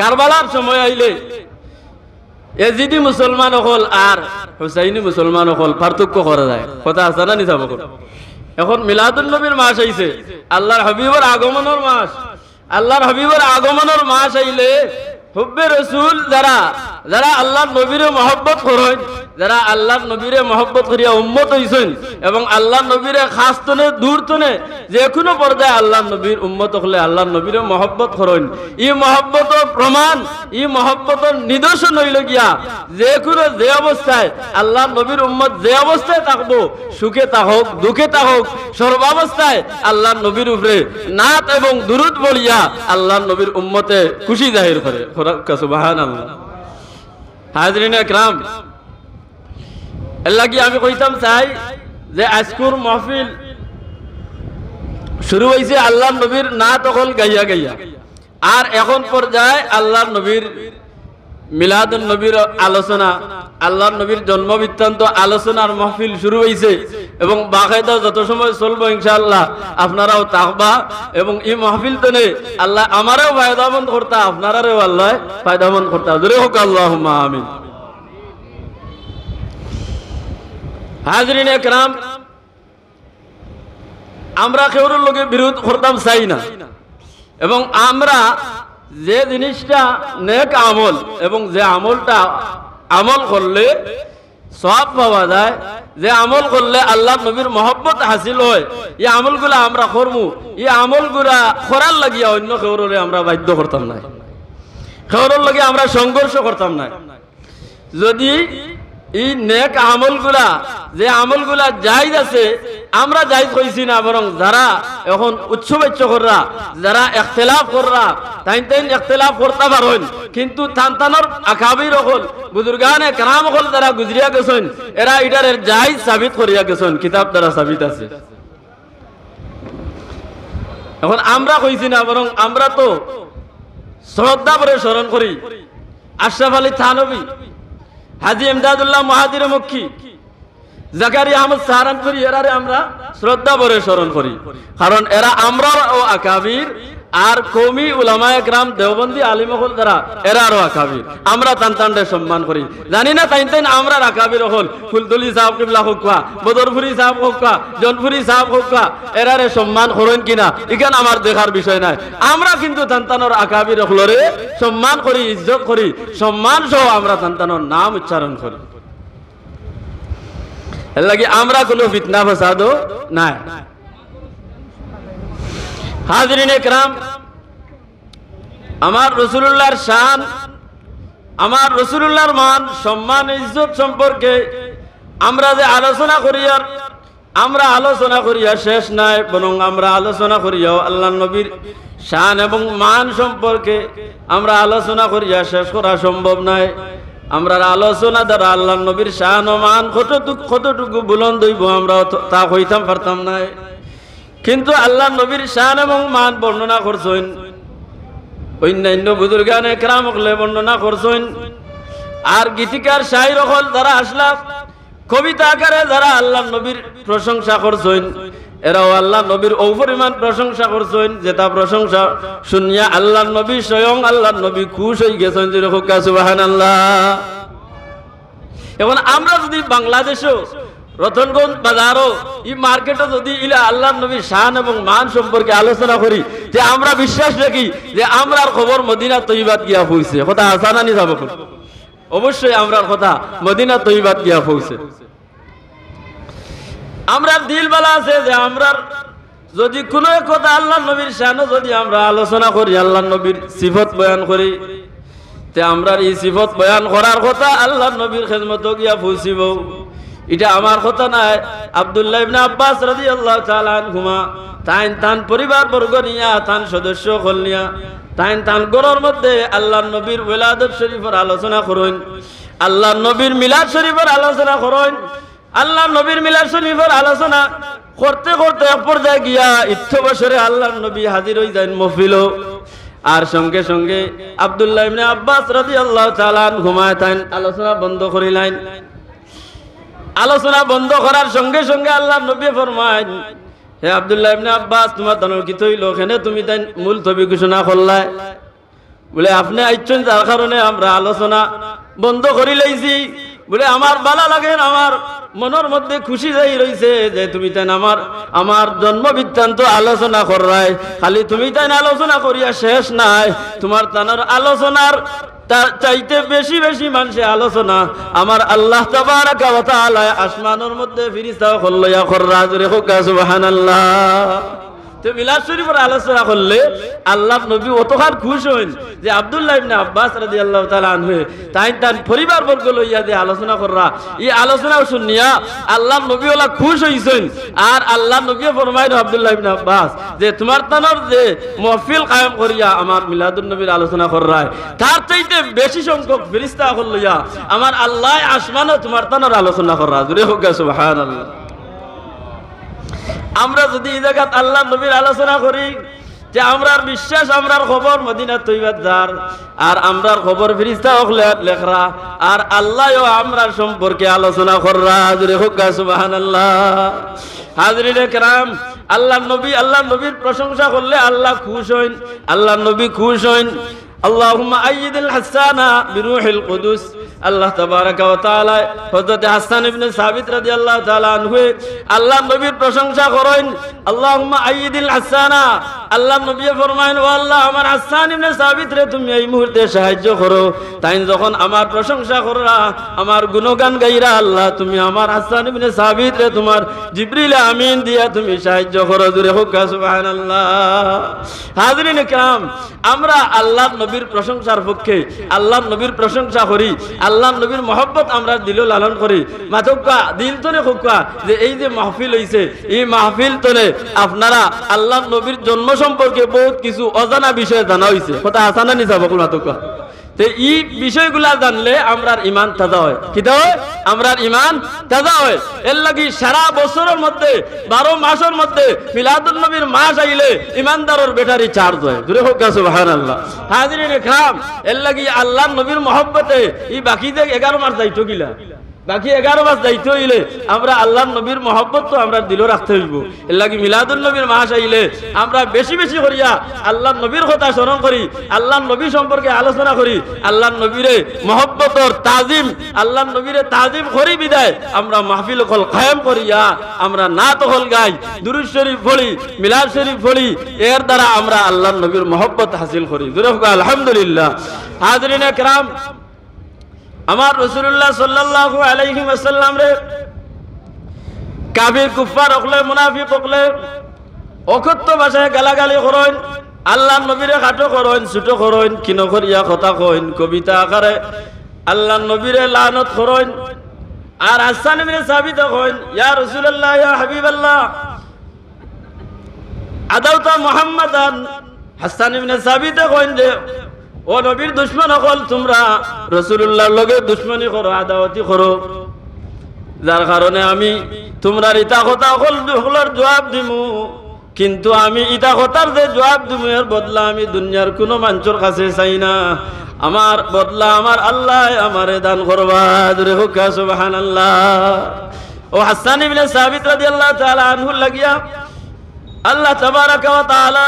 কারবালার সময় আইলে এজিদি মুসলমান হল আর হুসাইনি মুসলমান হল পার্থক্য করা যায়। কথা আছে না নিজাব এখন মিলাদুল নবীর মাস আইছে, আল্লাহর হাবিবর আগমনের মাস। আল্লাহর হাবিবর আগমনের মাস আইলে, হুব্বে রসুল যারা যারা আল্লাহ নবীরে মহব্বত করেন, যারা আল্লাহ নবীরে মহব্বত করিয়া উম্মত হইছেন এবং আল্লাহর নবীরে খাস তনে, দূর তনে, যে কোনো পর্যায়ে আল্লাহ নবীর উম্মত হলে আল্লাহর নবীরে মহব্বত করেন। ই মহব্বতর প্রমাণ, ই মহব্বতর নিদর্শন হইল গিয়া, যে কোনো যে অবস্থায় আল্লাহ নবীর উম্মত যে অবস্থায় থাকব, সুখে থাকুক দুঃখে থাকুক সর্বাবস্থায় আল্লাহ নবীর উপরে নাত এবং দুরুদ বলিয়া আল্লাহ নবীর উম্মতে খুশি জাহির করে। সুবাহান আল্লাহ হাজরিন একরাম, এর কি আমি কইতাম, চাই যে আজকুর মহফিল শুরু হয়েছে আল্লাহ নবীর না তখন গাইয়া গাইয়া। আর এখন পর্যায়ে আল্লাহ নবীর মিলাদুল নবীর আলোচনা আল্লাহ নবীর জন্ম বৃত্তান্ত আলোচনার মহফিল শুরু হয়েছে এবং বাকায়দা যত সময় চলবো ইনশাআল্লাহ আপনারাও তাকবা এবং এই মহফিল তো নেই আল্লাহ আমারও ফায়দামন্দ করতা আপনারাও আল্লাহ ফায়দামন্দ করতা। জোরে হোক আল্লাহ আমিন। হাজরিন একরাম, আমরা কেউর লোকে বিরোধ করতাম চাই না। এবং আমরা যে জিনিসটা নেক আমল এবং যে আমলটা আমল করলে সব পাওয়া যায়, যে আমল করলে আল্লাহ নবীর মহব্বত হাসিল হয়, এই আমলগুলা আমরা করমু, এই আমলগুলা করার লাগিয়া অন্য কেউরে আমরা বাধ্য করতাম না কেউর লাগে আমরা সংঘর্ষ করতাম না যদি এই নেক আমলগুলা, যে আমলগুলা জায়জ আছে, আমরা জায়জ কইছি না, বরং যারা এখন উৎসবাচ্য কররা, যারা এখতেলাফ কররা করতে পারেন কিন্তু তান্তানোর আকাবির হল বুজুর্গানে কারাম হল যারা গুজরিয়া গেছেন, এরা জায়জ সাবিত করিয়া গেছেন, কিতাব দ্বারা সাবিত আছে। এখন আমরা কইছি না, বরং আমরা তো শ্রদ্ধা করে স্মরণ করি। আশরাফ আলী থানবী হাজি এমদাদুল্লাহ মহাদির মুখী। জাকারি আহমদ সাহারানপুরি, এরারে আমরা শ্রদ্ধা ভরে স্মরণ করি। কারণ এরা আমরা ও আকাবির আর কমি উলামা একরাম দেওবন্দি আলিমহল দ্বারা এরা আরও আকাবির আমরা তান তানরে সম্মান করি। জানি না তাই তাই আমরা আকাবির হল। ফুলতলি সাহেব কিবলা হোকা বদরপুরি সাহেব হোকা জনপুরি সাহেব হোকা এরারে সম্মান করেন কিনা? ইখান আমার দেখার বিষয় নাই। আমরা কিন্তু তান্তানোর আকাবির হলরে সম্মান করি, ইজ্জত করি, সম্মান সহ আমরা তান্তানোর নাম উচ্চারণ করি। এর লাগি আমরা কোনো ফিতনা ফসাদও নাই। হাজরিন একরাম আমার রসুল্লাহর শান, আমার রসুল্লাহর মান, সম্মান, ইজ্জত সম্পর্কে আমরা যে আলোচনা করি আর আমরা আলোচনা করিয়া শেষ নাই, বরং আমরা আলোচনা করিয়াও আল্লাহ নবীর শান এবং মান সম্পর্কে আমরা আলোচনা করিয়া শেষ করা সম্ভব নাই। আমরা আলোচনা দ্বারা আল্লাহ নবীর শান ও মান কতটুকু কতটুকু বুলন্দ হইব আমরা তা হইতাম পারতাম নাই। কিন্তু আল্লাহ নবীর শান এবং মান বর্ণনা করছেন। অন্যান্য বুজুর্গানে ক্রাম হলে বর্ণনা করছেন। আর গীতিকার শাহির হল যারা আসলাম কবিতা আকারে যারা আল্লাহ নবীর প্রশংসা করছেন, এরাও আল্লাহ নবীর অপরিমাণ প্রশংসা করছেন, যেটা প্রশংসা শুনিয়া আল্লাহ নবী স্বয়ং আল্লাহ নবী খুশ হয়ে গেছেন, যে যেরকম সুবাহান আল্লাহ এখন আমরা যদি বাংলাদেশও রতনগঞ্জ বাজারও এই মার্কেটে যদি ইলা আল্লাহ নবীর শান এবং মান সম্পর্কে আলোচনা করি, যে আমরা বিশ্বাস রাখি যে আমরার খবর মদিনা তৈবাদ গিয়া পৌঁছে কথা আসানানি যাব অবশ্যই আমরার কথা মদিনা তৈবাদ গিয়া পৌঁছে আমরা দিল বেলা আছে যে আমরার যদি কোনো কথা আল্লাহ নবীর শানও যদি আমরা আলোচনা করি, আল্লাহ নবীর সিফত বয়ান করি, তে আমরা এই সিফত বয়ান করার কথা আল্লাহ নবীর খেদমত গিয়া পৌঁছিব এটা আমার কথা নাই আব্দুল্লাহ ইবনে আব্বাস রাদিয়াল্লাহু তাআলা আনহুমা, তাইন তান পরিবার বর্গ নিয়া, তান সদস্য হল নিয়া, তাইন তান গরর মধ্যে আল্লাহ নবীর ওলাদত শরীফের আলোচনা করুন। আল্লাহ নবীর মিলাদ শরীফের আলোচনা করুন। আল্লাহ নবীর মিলাদ শরীফের আলোচনা করতে করতে এক পর্যায়ে গিয়া ইচ্ছ বছরে আল্লাহ নবী হাজির হয়ে যায় মফিল। আর সঙ্গে সঙ্গে আব্দুল্লাহ ইবনে আব্বাস রাদিয়াল্লাহু তাআলা ঘুমায় তাইন আলোচনা বন্ধ করিলেন। আলোচনা বন্ধ করার সঙ্গে সঙ্গে আল্লাহ নবী ফরমাইন, হে আব্দুল্লাহ ইবনে আব্বাস, তোমার তনর কি তৈল? তুমি তাই মূল ছবি ঘোষণা করলাই। বলে, আপনি আইছেন যার কারণে আমরা আলোচনা বন্ধ করি লাইছি। বলে, আমার বালা লাগে আমার মনের মধ্যে খুশি যাই রইছে যে তুমি তাই আমার আমার জন্ম বৃত্তান্ত আলোচনা করাই খালি তুমি তাই আলোচনা করিয়া শেষ নাই। তোমার তানার আলোচনার তার চাইতে বেশি বেশি মানুষে আলোচনা আমার আল্লাহ আসমানের মধ্যে ফিরিস্তা হল্লয়া খর জুরে হোক সুবহানাল্লাহ। তো মিলাদ শরীফের আলোচনা করলে আল্লাহ নবী অতখান খুশ হইন যে আব্দুল্লাহ ইবনে আব্বাস রাদিয়াল্লাহু তাআলা আনহু, তাই তার পরিবার বর্গ লইয়া যে আলোচনা কররা, এই আলোচনা শুনিয়া আল্লাহ নবী ওলা খুশ হইছেন। আর আল্লাহ নবী ফরমাইন, আব্দুল্লাহ ইবনে আব্বাস, যে তোমার তানর যে মহফিল কায়েম করিয়া আমার মিলাদুন নবীর আলোচনা কররা তার চাইতে বেশি সংখ্যক ফেরেশতা হল লইয়া আমার আল্লাহ আসমানও তোমার তানর আলোচনা কররা। জুরে হোক সুবহানাল্লাহ। আমরা যদি এই জায়গাত আল্লাহ নবীর আলোচনা করি যে আমরার বিশ্বাস, আমরার খবর মদিনা তৈবাদ যার, আর আমরার খবর ফিরিস্তা লেখরা, আর আল্লাহ ও আমরার সম্পর্কে আলোচনা কররা। হাজরে হোক সুবাহান আল্লাহ হাজরিনে কেরাম আল্লাহ নবী আল্লাহ নবীর প্রশংসা করলে আল্লাহ খুশ হইন আল্লাহ নবী খুশ হইন। আল্লাহ আইদিল হাসানা বিরুহিল কুদুস আল্লাহ তাবারাকা ওয়া তাআলা হযরত হাসান ইবনে সাবিত রাদিয়াল্লাহু তাআলা আনহু আল্লাহ নবীর প্রশংসা করেন আল্লাহুম্মা আইয়িদিল হাসানা আল্লাহ নবী ফরমায়েন ও আল্লাহ আমার হাসান ইবনে সাবিত রে তুমি এই মুহূর্তে সাহায্য করো তাই যখন আমার প্রশংসা কররা আমার গুণগান গাইরা আল্লাহ তুমি আমার হাসান ইবনে সাবিত রে তোমার জিবরিল আমিন দিয়া তুমি সাহায্য করো জুরে হোক সুবহানাল্লাহ হাজরিন کرام আমরা আল্লাহ নবীর প্রশংসার পক্ষে আল্লাহ নবীর প্রশংসা করি আল্লাহ নবীর মহব্বত আমরা দিল লালন করি। মাথকা দিল তনে খুকা যে এই যে মাহফিল হইছে, এই মাহফিল তনে আপনারা আল্লাহ নবীর জন্ম সম্পর্কে বহুত কিছু অজানা বিষয়ে জানা হইছে। কথা আসানা নিছা বকুল মাতকা তো এই বিষয়গুলা জানলে আমরার ইমান তাজা হয়। কি হয়? আমরার ইমান তাজা হয়। এর লাগি সারা বছরের মধ্যে, বারো মাসের মধ্যে মিলাদুল নবীর মাস আইলে ইমানদারের ব্যাটারি চার্জ হয়। দূরে হোক গেছে বাহান আল্লাহ হাজির খাম এর লাগি আল্লাহ নবীর মহব্বতে এই বাকি যে এগারো মাস যাইতো গিলা। বাকি এগারো মাস যাইতে হইলে আমরা আল্লাহ নবীর মহব্বত তো আমরা দিল রাখতে হইব। এর লাগে মিলাদুল নবীর মাস আইলে আমরা বেশি বেশি করিয়া আল্লাহ নবীর কথা স্মরণ করি আল্লাহ নবী সম্পর্কে আলোচনা করি আল্লাহ নবীরে মহব্বতর তাজিম আল্লাহ নবীরে তাজিম করি বিদায় আমরা মাহফিল কল কায়েম করিয়া আমরা না তখল গাই, দুরুদ শরীফ বলি মিলাদ শরীফ বলি এর দ্বারা আমরা আল্লাহ নবীর মহব্বত হাসিল করি। দুরফ আলহামদুলিল্লাহ। হাজরিনে কেরাম আমার রসুল্লাহ সাল্লাল্লাহু আলাইহি রে, কাফির কুফার অকলে, মুনাফিক অকলে, অকথ্য ভাষায় গালাগালি করেন আল্লাহ নবীরে খাটো করেন, ছোট করেন কিনো করিয়া কথা কইন, কবিতা আকারে আল্লাহ নবীরে লানত করেন, আর আসান ইবনে সাবিত কইন, ইয়া রাসূলুল্লাহ, ইয়া হাবিবাল্লাহ আদাউতা মুহাম্মাদান, হাসান ইবনে সাবিতে কইন যে ও নবীর দুশ্মন হল তোমরা। রসুল্লাহর লগে দুশ্মনী করো, আদাওয়াতি করো। যার কারণে আমি তোমরা ইতা কথা হল হলার জবাব দিমু। কিন্তু আমি ইতা কথার যে জবাব দিমু, এর বদলা আমি দুনিয়ার কোনো মানুষের কাছে চাই না। আমার বদলা আমার আল্লাহ আমারে দান করবা। জুরে হুকা সুবহানাল্লাহ। ও হাসান ইবনে সাবিত রাদিয়াল্লাহু তাআলা আনহু লাগিয়া আল্লাহ তাবারাকা ওয়া তাআলা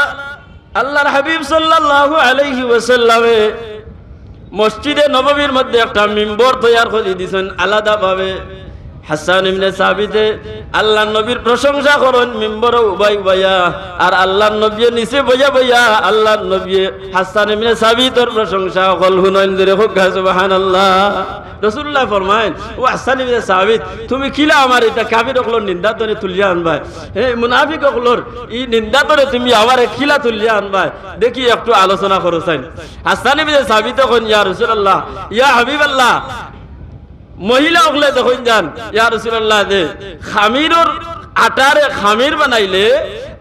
আল্লাহর হাবিব সাল্লাল্লাহু আলাইহি ওয়াসাল্লামে মসজিদে নববীর মধ্যে একটা মিম্বর তৈরি করে দিয়েছেন আলাদাভাবে। হাসান ইবনে সাবিতে আল্লাহ নবীর প্রশংসা করেন মিম্বর উবাই উবাইয়া, আর আল্লাহ নবী নিচে বইয়া বইয়া আল্লাহ নবী হাসান ইবনে সাবিতর প্রশংসা, কল হুনাইন দরে হোক সুবহানাল্লাহ। রসুল্লাহ ফরমাইন ও হাসান ইবনে সাবিত, তুমি কিলা আমার এটা কাবির অকলর নিন্দা তরে তুলিয়া আনবাই? হে মুনাফিক অকলর ই নিন্দা তরে তুমি আমারে কিলা তুলিয়া আনবাই? দেখি একটু আলোচনা করো চাইন হাসান ইবনে সাবিত কোন ইয়া রাসূলুল্লাহ, ইয়া হাবিবাল্লাহ মহিলা অকলে দেখুন যান, ইয়া রাসূলুল্লাহ দে খামিরর আটারে খামির বানাইলে,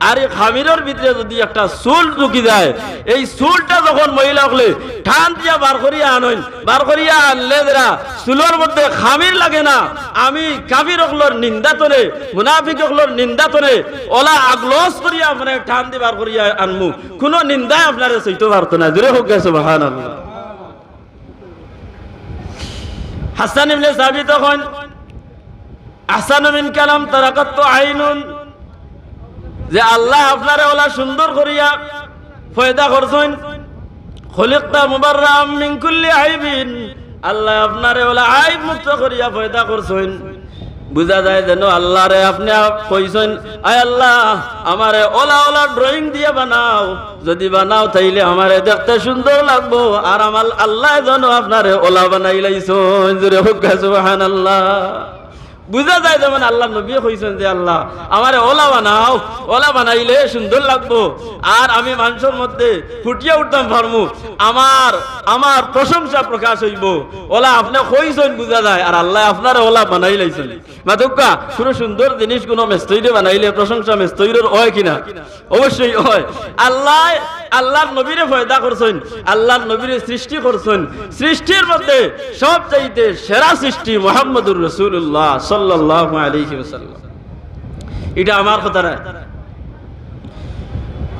আর এই খামিরের ভিতরে যদি একটা চুল ঢুকি যায়, এই চুলটা যখন মহিলা হলে ঠান দিয়া বার করিয়া আনইন বার করিয়া আনলে যারা চুলের মধ্যে খামির লাগে না, আমি কাবির অকলর নিন্দা তরে, মুনাফিক অকলর নিন্দা তরে, ওলা আগলস করিয়া মানে ঠান দিয়ে বার করিয়া আনমু। কোনো নিন্দায় আপনারা সইতে পারতো না। জুড়ে হোক গেছে মহান আল্লাহ হাসান ইবনে সাবিত তখন, আহসান বিন কালাম তারাকাত আইনুন, যে আল্লাহ আপনারে ওলা সুন্দর করিয়া ফয়দা করছেন, খলিকতা মুবাররাম মিন কুল্লি আইবিন, আল্লাহ আপনারে ওলা আইব মুক্ত করিয়া ফয়দা করছেন। বুঝা যায় যেন আল্লাহ রে আপনি আপ- কইছেন, আয় আল্লাহ, আমারে ওলা ওলা ড্রয়িং দিয়ে বানাও। যদি বানাও তাইলে আমারে দেখতে সুন্দর লাগবো। আর আমার আল্লাহ যেন আপনারে ওলা বানাই লাইছেন। জুরে হুক সুবহানাল্লাহ। বুঝা যায় যেমন আল্লাহ নবী কইছেন যে আল্লাহ, আমারে ওলা বানাও, ওলা বানাইলে সুন্দর লাগবো। আর আমি মানুষের মধ্যে ফুটিয়ে উঠতাম পারমু আমার আমার প্রশংসা প্রকাশ হইব। ওলা আপনি কইছেন বুঝা যায়, আর আল্লাহ আপনার ওলা বানাই লাইছেন। সুন্দর জিনিস, কোনো মেস্তৈরে বানাইলে প্রশংসা মেস্তৈরের হয় কিনা? অবশ্যই হয়। আল্লাহ আল্লাহর নবীরে ফয়দা করছেন আল্লাহর নবীরে সৃষ্টি করছেন। সৃষ্টির মধ্যে সব চাইতে সেরা সৃষ্টি মোহাম্মদুর রসুল্লাহ সাল্লাহ আলাইহি ওয়াসাল্লাম। এটা আমার কথা না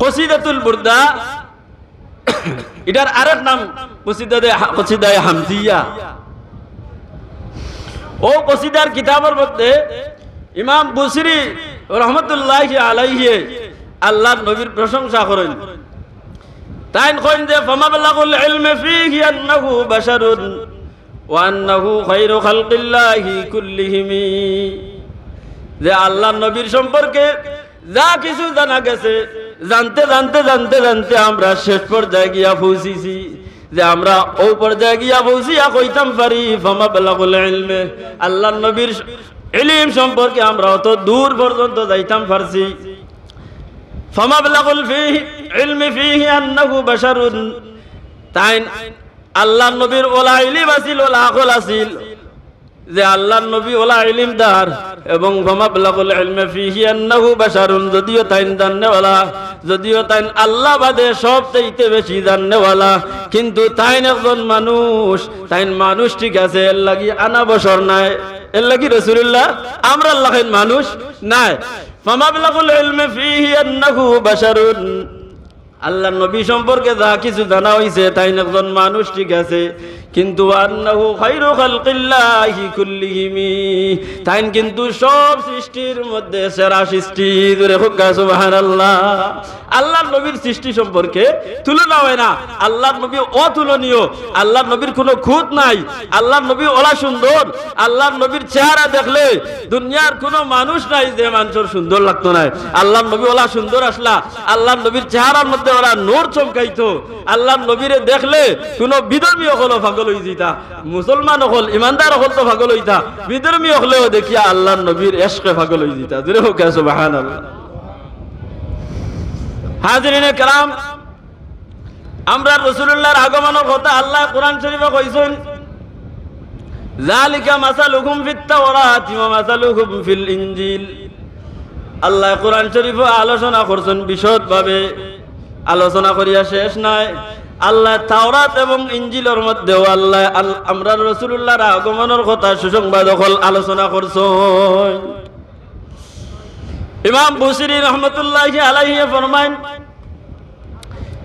কসিদাতুল বুরদা, এটার আরেক নাম কসিদায় হামজিয়া। ও কসিদার কিতাবের মধ্যে ইমাম বুসরি রহমতুল্লাহ আলাইহি আল্লাহর নবীর প্রশংসা করেন। তাইন কইন যে, ফামাবলাগুল ইলমি ফীহি আন্নাহু বাশারুন ওয়া আন্নাহু খায়রু খালকিল্লাহি কুল্লিহিম। যে আল্লাহর নবীর সম্পর্কে যা কিছু জানা গেছে, জানতে জানতে জানতে জানতে আমরা শেষ পর্যায়ে গিয়া পৌঁছিছি। যে আমরা ও পর্যায়ে গিয়া পৌঁছিয়া কইতাম পারি ফামাবলাগুল ইলমি। আল্লাহর নবীর ইলম সম্পর্কে আমরা অত দূর পর্যন্ত যাইতাম পারছি ফামাবলাগুল ফীহি ইলমি ফীহি আন্নাহু বাশারুন। তাই আল্লাহর নবীর ওলা ইলিম আছিল, ওলা আকল আছিল। যে আল্লাহ নবী ওলা ইলিম দার এবং ফামাবলাগুল ইলমি ফীহি আন্নাহু বাশারুন, যদিও তাইন জাননেওয়ালা, যদিও তাইন আল্লাহ বাদে সব চাইতে বেশি জাননেওয়ালা, কিন্তু তাইন একজন মানুষ, তাইন মানুষ ঠিক আছে, এর লাগি আনা বছর নাই। এর লাগি রসুল্লাহ আমরা আল্লাহ মানুষ নাই। ফামাবলাগুল ইলমি ফীহি আন্নাহু বাশারুন। আল্লাহ নবী সম্পর্কে যা কিছু জানা হয়েছে তাই একজন মানুষ ঠিক আছে। কিন্তু আন্নাহু তাই কিন্তু সব সৃষ্টির মধ্যে সেরা সৃষ্টি সুবহানাল্লাহ। আল্লাহর নবীর সৃষ্টি সম্পর্কে তুলনা হয় না। আল্লাহর নবী অতুলনীয়, আল্লাহর নবীর কোনো খুঁত নাই, আল্লাহর নবী ওলা সুন্দর, আল্লাহর নবীর চেহারা দেখলে দুনিয়ার কোনো মানুষ নাই যে মানুষের সুন্দর লাগতো না। আল্লাহর নবী ওলা সুন্দর আসলা, আল্লাহর নবীর চেহারার মধ্যে ওরা নূর চমকাইতো। আল্লাহর নবীরে দেখলে কোনো বিধর্মী হলো পাগল হই যেতা মুসলমান হল, ইমানদার হল তো পাগল হইতা হলেও দেখিয়া আল্লাহর নবীর এশকে পাগল হই যেতা জুড়ে হোক সুবহানাল্লাহ। হাজরিনে কালাম আমরা রসুল্লাহর আগমনের কথা আল্লাহ কোরআন শরীফে কইছেন জালিকা ফিল আল্লাহ কোরআন শরীফে আলোচনা করছেন বিশদভাবে। আলোচনা করিয়া শেষ নাই। আল্লাহ তাওরাত এবং ইঞ্জিলের মধ্যেও আল্লাহ আল- আমরা রসুল্লাহর আগমনের কথা সুসংবাদ অকল আলোচনা করছেন ইমাম বুসিরি রহমতুল্লাহ আলাইহি ফরমাইন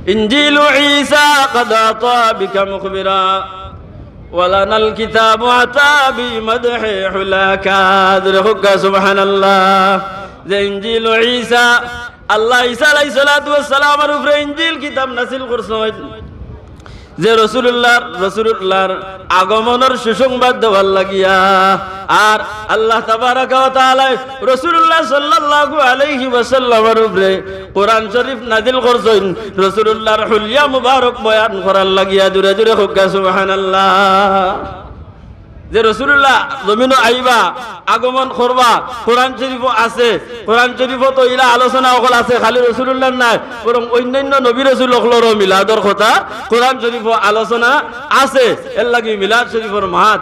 إنجيل عيسى قد أعطى بك مخبرا ولنا الكتاب أتى بمدح حلاك أدركك سبحان الله যে ইঞ্জিল ঈসা আল্লাহ ঈসা আলাইহিস সালাতু ওয়াস সালামের উপরে ইঞ্জিল কিতাব নাযিল করছেন যে রসুল্লাহর রসুল্লাহর আগমনের সুসংবাদ দেওয়ার লাগিয়া, আর আল্লাহ রসুল্লাহ সাল্লাহু আলহি ওসাল্লামের উপরে কোরআন শরীফ নাজিল করছেন। রসুল্লাহর হুলিয়া মুবারক বয়ান করার লাগিয়া দূরে দূরে হোক সুবহানাল্লাহ। যে রসুল্লাহ জমিন আইবা আগমন করবা কোরআন শরীফ আছে কোরআন শরীফ তো ইলা আলোচনা অকল আছে খালি রসুল্লাহ নাই বরং অন্যান্য নবী রসুল অকলরও মিলাদর কথা কোরআন শরীফ আলোচনা আছে এর লাগি মিলাদ শরীফর মাহাত।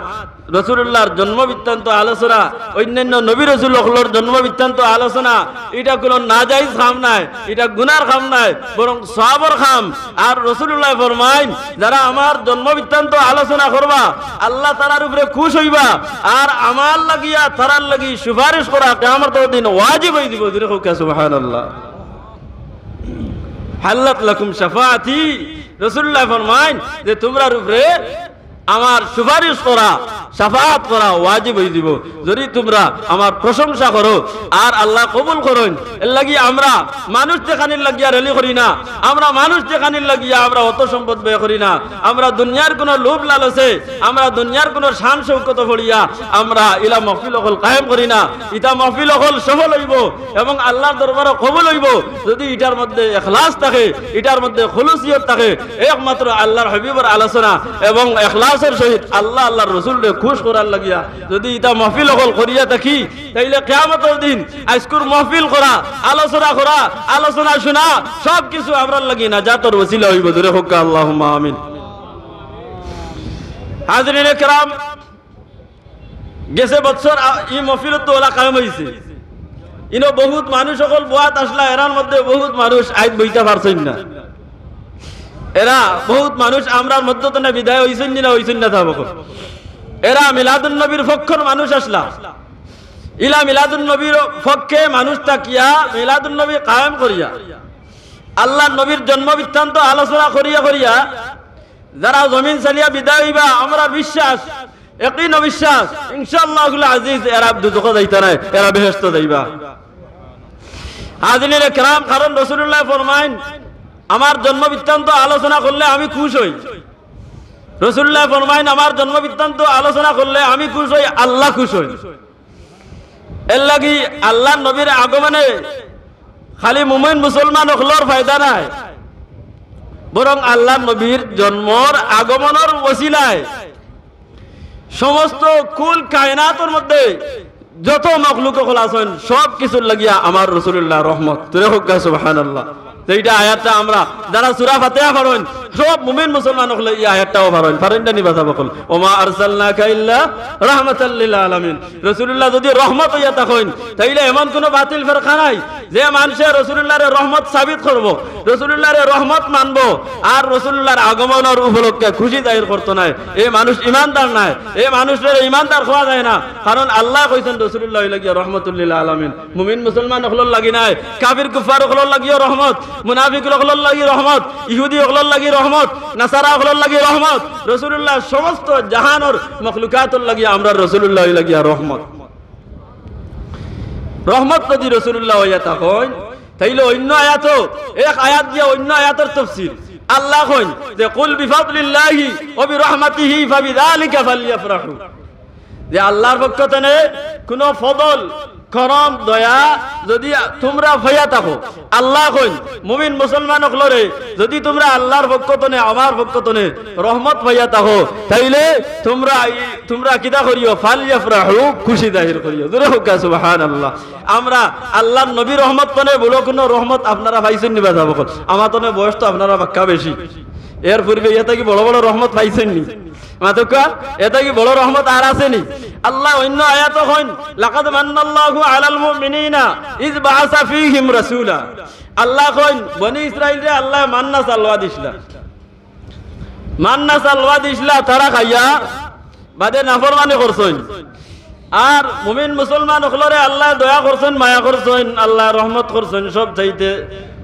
রসুল্লাহর জন্ম বৃত্তান্ত আলোচনা, অন্যান্য নবী রসুল জন্ম বৃত্তান্ত আলোচনা, এটা কোনো নাজাইজ খাম নাই, এটা গুনার খাম নাই, বরং সবর খাম। আর রসুল্লাহ ফরমাইন, যারা আমার জন্ম বৃত্তান্ত আলোচনা করবা, আল্লাহ তালার উপরে খুশ হইবা, আর আমার লাগিয়া তারার লাগি সুপারিশ করা কেমন তো দিন ওয়াজিব হয়ে দিব দিনে সুবহানাল্লাহ। হাল্লাত লাকুম শাফাআতি। রাসূলুল্লাহ ফরমাইন যে তোমরা উপরে আমার সুপারিশ করা সাফাত করা ওয়াজিব হয়ে দিব যদি তোমরা আমার প্রশংসা করো আর আল্লাহ কবুল করুন, এর লাগি আমরা মানুষ দেখানির লাগিয়া রেলি করি না, আমরা মানুষ দেখানির লাগিয়া আমরা অত সম্পদ ব্যয় করি না। আমরা দুনিয়ার কোনো লোভ লালসে, আমরা দুনিয়ার কোনো শান শৌকত ভরিয়া আমরা ইলা মহফিল অকল কায়েম করি না। ইটা মহফিল অকল সফল হইব এবং আল্লাহর দরবারে কবুল হইব। যদি ইটার মধ্যে এখলাস থাকে, ইটার মধ্যে খুলুসিয়ত থাকে, একমাত্র আল্লাহর হাবিবর আলোচনা এবং এখলাসের সহিত আল্লাহ আল্লাহর রসুলকে খুশ করার লাগিয়া যদি ইটা মহফিল অকল করিয়া থাকি, তাইলে কেয়ামতের দিন আজকুর মহফিল করা, আলোচনা করা, আলোচনা শোনা সব কিছু আমরা লাগি না জাতর ওসিলা হইব। দূরে হোক আল্লাহ আমিন। হাজরিন কেরাম, গেছে বছর ই মফিলত ওলা কায়েম হয়েছে ইনো বহুত মানুষ সকল বোয়াত আসলা, এরার মধ্যে বহুত মানুষ আইত বইতে পারছেন না। এরা বহুত মানুষ আমরা মধ্যে তো না বিদায় হইছেন না হইছেন না থাকব এরা মিলাদুন নবীর পক্ষর মানুষ আসলা। ইলা মিলাদুন নবীর পক্ষে মানুষ তাকিয়া মিলাদুন নবী কায়েম করিয়া আল্লাহ নবীর জন্ম বৃত্তান্ত আলোচনা করিয়া করিয়া, যারা জমিন চালিয়া বিদায় হইবা, আমরা বিশ্বাস, একই বিশ্বাস ইনশাআল্লাহ আজিজ, এরা দুদক যাইতা নাই, এরা বেহেস্ত যাইবা। হাজিনের কেরাম, কারণ রসুল্লাহ ফরমাইন আমার জন্ম বৃত্তান্ত আলোচনা করলে আমি খুশ হই। রসুল্লাহ ফরমাইন আমার জন্ম বৃত্তান্ত আলোচনা করলে আমি খুশ হই, আল্লাহ খুশ হই। এর লাগি আল্লাহ নবীর আগমনে খালি মুমিন মুসলমান হলর ফায়দা নাই, বরং আল্লাহ নবীর জন্মর আগমনের ওসিলায় সমস্ত কুল কায়নাতের মধ্যে যত মখলুক হল আছেন, সব কিছুর লাগিয়া আমার রসুল্লাহ রহমত। তুরে হোক সুবহানাল্লাহ। এইটা আয়াতটা আমরা যারা সুরা ফাতেহা পড়েন সব মুমিন মুসলমান হলে এই আয়াতটাও পড়েন পারেন না নিবা বকল ওমা আরসালনাকা ইল্লা রাহমাতাল লিল আলামিন। রাসূলুল্লাহ যদি রহমত হইয়া থাকেন, তাইলে এমন কোনো বাতিল ফেরকা নাই যে মানুষে রসুল্লাহর রহমত সাবিত করব রসুল্লাহর রহমত মানব, আর রসুল্লাহর আগমনের উপলক্ষে খুশি জাহির করতো নাই। এই মানুষ ইমানদার নাই, এই মানুষের ইমানদার হওয়া যায় না। কারণ আল্লাহ কইছেন রসুল্লাহ লাগিয়া রহমতুল্লিল্লাহ আলমিন। মুমিন মুসলমান হলর লাগি নাই কাবির কুফার হলর লাগিও রহমত, মুনাফিক হলর লাগি রহমত, ইহুদি হলর লাগি রহমত। লাগি রহমত রসুল্লাহ সমস্ত জাহানোর মখলুকাতর লাগিয়া আমরা রসুল্লাহ লাগিয়া রহমত। রহমত যদি রসুল্লাহ হইয়া তখন তাইলে অন্য আয়াত এক আয়াত দিয়া অন্য আয়াতের তফসিল। আল্লাহ কইন যে, কুল বিফাদলিল্লাহি ও বিরহমাতিহি ফাবিযালিকা ফালইফরাহু যে আল্লাহর পক্ষ থেকে কোন ফদল করম, দয়া যদি তোমরা ভয়া থাকো, আল্লাহ কইন, মুমিন মুসলমান হলরে যদি তোমরা আল্লাহর পক্ষ তনে আমার পক্ষ তনে রহমত ভয়া থাকো, তাইলে তোমরা তোমরা কিদা করিও? ফাল ইয়াফরাহু, খুশি জাহির করিও। দূরে হোক সুবহানাল্লাহ। আমরা আল্লাহর নবী রহমত তনে বলো কোন রহমত আপনারা পাইছেন নিবা যাব আমার তনে বয়স তো আপনারা বাক্কা বেশি। এর পূর্বে এটা কি বড় বড় রহমত পাইছেন নি। এটা কি বড় রহমত? আর আসেনি। আল্লাহ অন্য আয়াত হইন লাকাদ মান্নাল্লাহু আলাল মুমিনিনা ইজ বাআসা ফীহিম রাসূলা। আল্লাহ কইন, বনি ইসরাইল রে আল্লাহ মান্না সালওয়া দিছলা মান্না সালওয়া দিছলা তারা খাইয়া বাদে নাফরমানি করছইন আর মুমিন মুসলমান হলরে আল্লাহ দয়া করছেন, মায়া করছেন, আল্লাহ রহমত করছেন সব চাইতে।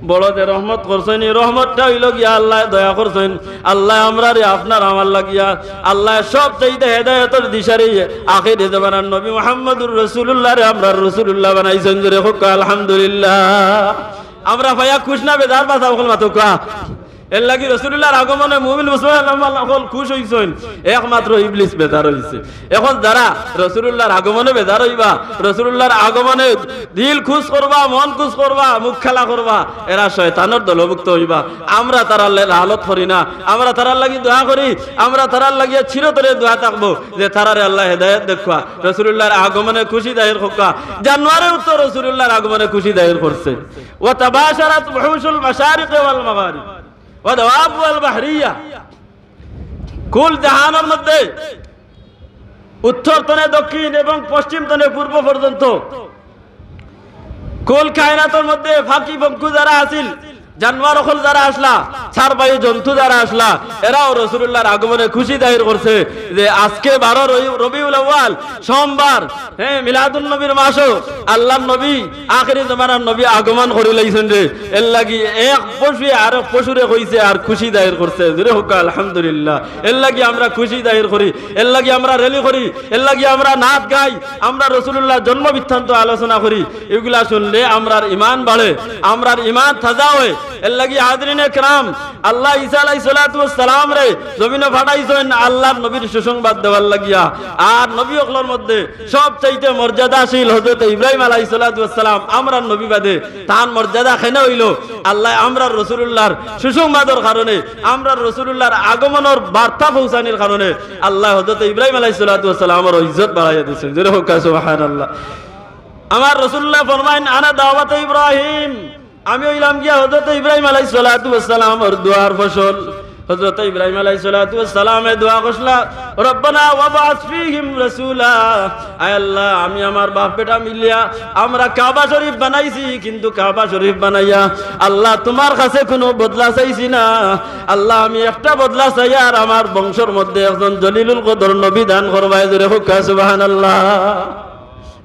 বড়দের রহমত করছেন, এই রহমতটা হইল গিয়া আল্লাহ দয়া করছেন। আল্লাহ আমরা রে আপনার আমার লাগিয়া, আল্লাহ সব চাইতে হেদায়তর দিশারে আখে দিতে পারেন নবী মোহাম্মদুর রসুল্লাহ রে আমরা রসুল্লাহ বানাইছেন জোরে হোক, আলহামদুলিল্লাহ। আমরা ভাইয়া খুশ না বেদার বাসা মাতুকা এর লাগি রসুল্লাহর আগমনে মুমিন মুসলমান খুশ হইছেন। একমাত্র ইবলিস হইছে। এখন যারা রসুল্লাহর আগমনে বেদার হইবা রসুল্লাহর আগমনে দিল খুশ করবা, মন খুশ করবা, মুখ খেলা করবা, এরা শয়তানের দলভুক্ত হইবা। আমরা তারার করি না। আমরা তারার লাগি দোয়া করি। আমরা তারার লাগিয়া চিরতরে দোয়া থাকব যে তারারে আল্লাহ হেদায়ত দেখা রসুল্লাহর আগমনে খুশি দায়ের হোকা জানুয়ারের উত্তর রসুল্লাহর আগমনে খুশি দায়ের করছে। ও তাবাশারাত বহুশুল মাশারিক ওয়াল মাগারিব। কুল জাহানের মধ্যে উত্তর তনে দক্ষিণ এবং পশ্চিম তনে পূর্ব পর্যন্ত কুল কায়নাতের মধ্যে ফাঁকি বঙ্কু যারা আছিল, জানোয়ার যারা আসলা জন্তু যারা আসলা, এরাও আগমনে খুশি জাহির করছে যে আজকে বারো রবি- সোমবার হ্যাঁ করি আমরা আমরা জন্ম বৃত্তান্ত আলোচনা করি। এগুলা শুনলে আমরার ইমান বাড়ে, আমরার ইমান থাজা হয়। এর লাগি আদরিনে ক্রাম, আল্লাহ ইসালাম রে, জমিনে ফাটাইছেন আল্লাহ নবীর সুসংবাদ দেওয়ার লাগিয়া। আর নবী অকলোর মধ্যে সবচেয়ে সবচাইতে মর্যাদাশীল হযরত ইব্রাহিম আলাইহিস সালাতু ওয়াস সালাম, আমরার নবী বাদে তার মর্যাদা কেনে হইল। আল্লাহ আমরার রাসূলুল্লাহর সুসংবাদের কারণে, আমরার রাসূলুল্লাহর আগমনের বার্তা পৌঁছানোর কারণে আল্লাহ হযরত ইব্রাহিম সালাতু ওয়াস সালামের ইজ্জত বাড়াইয়া দিয়েছেন। হোক সুবহানাল্লাহ। আমার রসুল্লাহ ফরমাইন, আনা দাওয়াত ইব্রাহিম। আমি হইলাম গিয়া হজরত ইব্রাহিম আলাই সালাম ওর দুয়ার ফসল। হজরত ইব্রাহিম আলাই সালামে দোয়া করছিলা রব্বানা ওয়াবাস ফীহিম রাসূলা। আয় আল্লাহ, আমি আমার বাপ বেটা মিলিয়া আমরা কাবা শরীফ বানাইছি, কিন্তু কাবা শরীফ বানাইয়া আল্লাহ তোমার কাছে কোনো বদলা চাইছি না। আল্লাহ, আমি একটা বদলা চাই আর আমার বংশের মধ্যে একজন জলিলুল কদর নবী দান করবাই জোরে হুক্কা সুবহানাল্লাহ।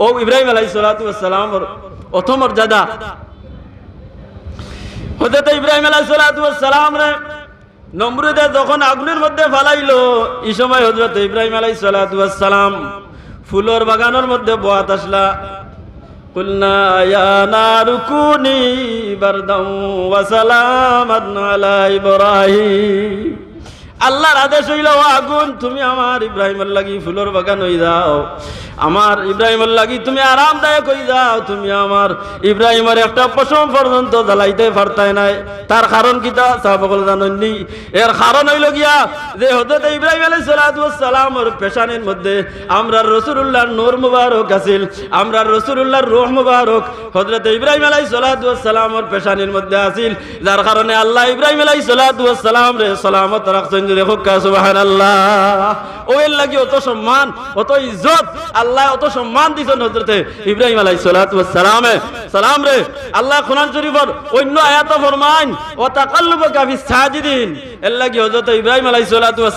ও ইব্রাহিম আলাই সালাম অত মর্যাদা হজরত ইব্রাহিম আলাই সালাম রে নমরুদে যখন আগুনের মধ্যে ফালাইলো এই সময় হজরত ইব্রাহিম আলাই সালাম ফুলর বাগানের মধ্যে বয়াত আসলা قلنا يا نار كوني بردا وسلاما على إبراهيم আল্লাহর আদেশ হইল, ও আগুন, তুমি আমার ইব্রাহিমের লাগি ফুলের বাগান হই যাও। আমার ইব্রাহিমের লাগি তুমি আরামদায়ক হই যাও। তুমি আমার ইব্রাহিমের একটা পশম পর্যন্ত জ্বালাইতে পারতাই নাই। তার কারণ কি তা সাহাবকল জানেননি? এর কারণ হইল গিয়া যে হজরত ইব্রাহিম আলাইহিস সালামের পেশানির মধ্যে আমরা রাসূলুল্লাহর নূর মুবারক আছিল। আমরা রাসূলুল্লাহর রূহ মুবারক হযরত ইব্রাহিম আলাইহিস সালামের পেশানির মধ্যে আছিল। যার কারণে আল্লাহ ইব্রাহিম আলাইহিস সালাম রে সালামত রাখছেন হুক্কা সুবহানাল্লাহ। ওর লাগি অত সম্মান, অত ইজ্জত, আল্লাহ অত সম্মান দিছেন হযরতে ইব্রাহিম সালামে। সালাম রে, আল্লাহ কোরআন শরীফের অন্য আয়াত ফরমান সাজিদিন। এর ইব্রাহিম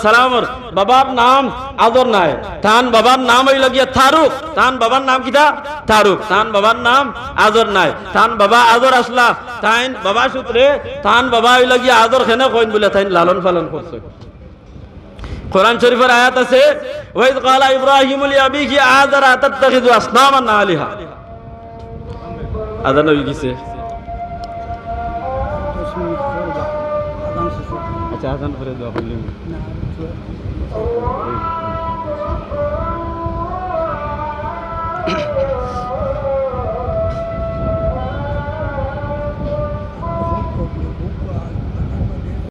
সালামের বাবার নাম আদর নাই। তান বাবার নাম হইল গিয়া থারুক। তান বাবার নাম কিটা থারুক। তান বাবার নাম আদর নাই। তান বাবা আদর আসলা। তাইন বাবা সূত্রে তান বাবা হইল গিয়া আদর খেনে কইন বলে তাইন লালন পালন করছে। কোরআন শরীফের আয়াত আছে, ওয়াইদ ক্বালা ইব্রাহিম লি আবিহি আযারা তাত্তাখিযু আসনামান আলিহা। আযান হয়ে গেছে। আচ্ছা আযান পরে দোয়া করলে না